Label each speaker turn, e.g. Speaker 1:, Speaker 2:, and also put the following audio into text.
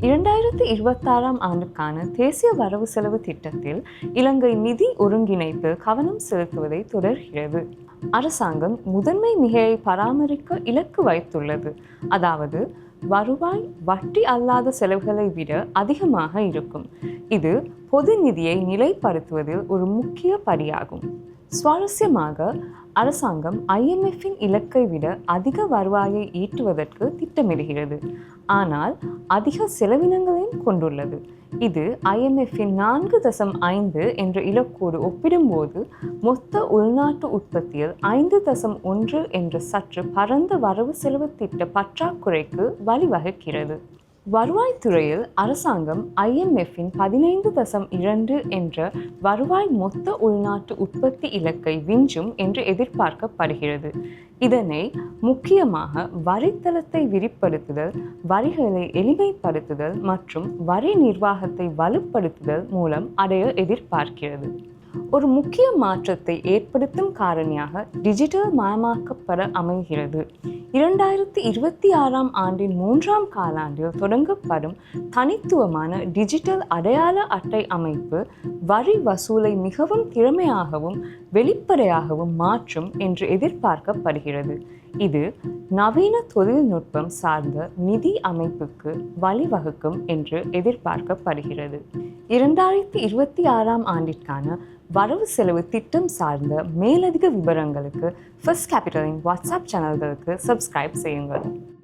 Speaker 1: இரண்டாயிரத்தி இருபத்தாறாம் ஆண்டுக்கான தேசிய வரவு செலவு திட்டத்தில் இலங்கை நிதி ஒருங்கிணைப்பு கவனம் செலுத்துவதை தொடர்கிறது. அரசாங்கம் முதன்மை மிகையை பராமரிக்க இலக்கு வைத்துள்ளது. அதாவது வருவாய் வட்டி அல்லாத செலவுகளை விட அதிகமாக இருக்கும். இது பொது நிதியை நிலைப்படுத்துவதில் ஒரு முக்கிய படியாகும். சுவாரஸ்யமாக அரசாங்கம் ஐஎம்எஃப்பின் இலக்கை விட அதிக வருவாயை ஈட்டுவதற்கு திட்டமிடுகிறது. ஆனால் அதிக செலவினங்களையும் கொண்டுள்ளது. இது ஐஎம்எஃப்பின் நான்கு தசம் ஐந்து என்ற இலக்கோடு ஒப்பிடும்போது மொத்த உள்நாட்டு உற்பத்தியில் ஐந்து தசம் ஒன்று என்ற சற்று பரந்த வரவு செலவு திட்ட பற்றாக்குறைக்கு வழிவகுக்கிறது. வருவாய்த்துறையில் அரசாங்கம் ஐஎம்எஃப்பின் பதினைந்து தசம் இரண்டு என்ற வருவாய் மொத்த உள்நாட்டு உற்பத்தி இலக்கை விஞ்சும் என்று எதிர்பார்க்கப்படுகிறது. இதனை முக்கியமாக வரித்தளத்தை விரிப்படுத்துதல் வரிகளை எளிமைப்படுத்துதல் மற்றும் வரி நிர்வாகத்தை வலுப்படுத்துதல் மூலம் அடைய எதிர்பார்க்கிறது. ஒரு முக்கிய மாற்றத்தை ஏற்படுத்தும் காரணியாக டிஜிட்டல் மயமாக்கப்பட அமைகிறது. இரண்டாயிரத்தி இருபத்தி ஆறாம் ஆண்டின் மூன்றாம் காலாண்டில் தொடங்கப்படும் தனித்துவமான டிஜிட்டல் அடையாள அட்டை அமைப்பு வரி வசூலை மிகவும் திறமையாகவும் வெளிப்படையாகவும் மாற்றும் என்று எதிர்பார்க்கப்படுகிறது. இது நவீன தொழில்நுட்பம் சார்ந்த நிதி அமைப்புக்கு வழிவகுக்கும் என்று எதிர்பார்க்கப்படுகிறது. இரண்டாயிரத்தி இருபத்தி ஆறாம் ஆண்டிற்கான வரவு செலவு திட்டம் சார்ந்த மேலதிக விவரங்களுக்கு ஃபர்ஸ்ட் கேபிட்டலின் வாட்ஸ்அப் சேனல்களுக்கு சப்ஸ்கிரைப் செய்யுங்கள்.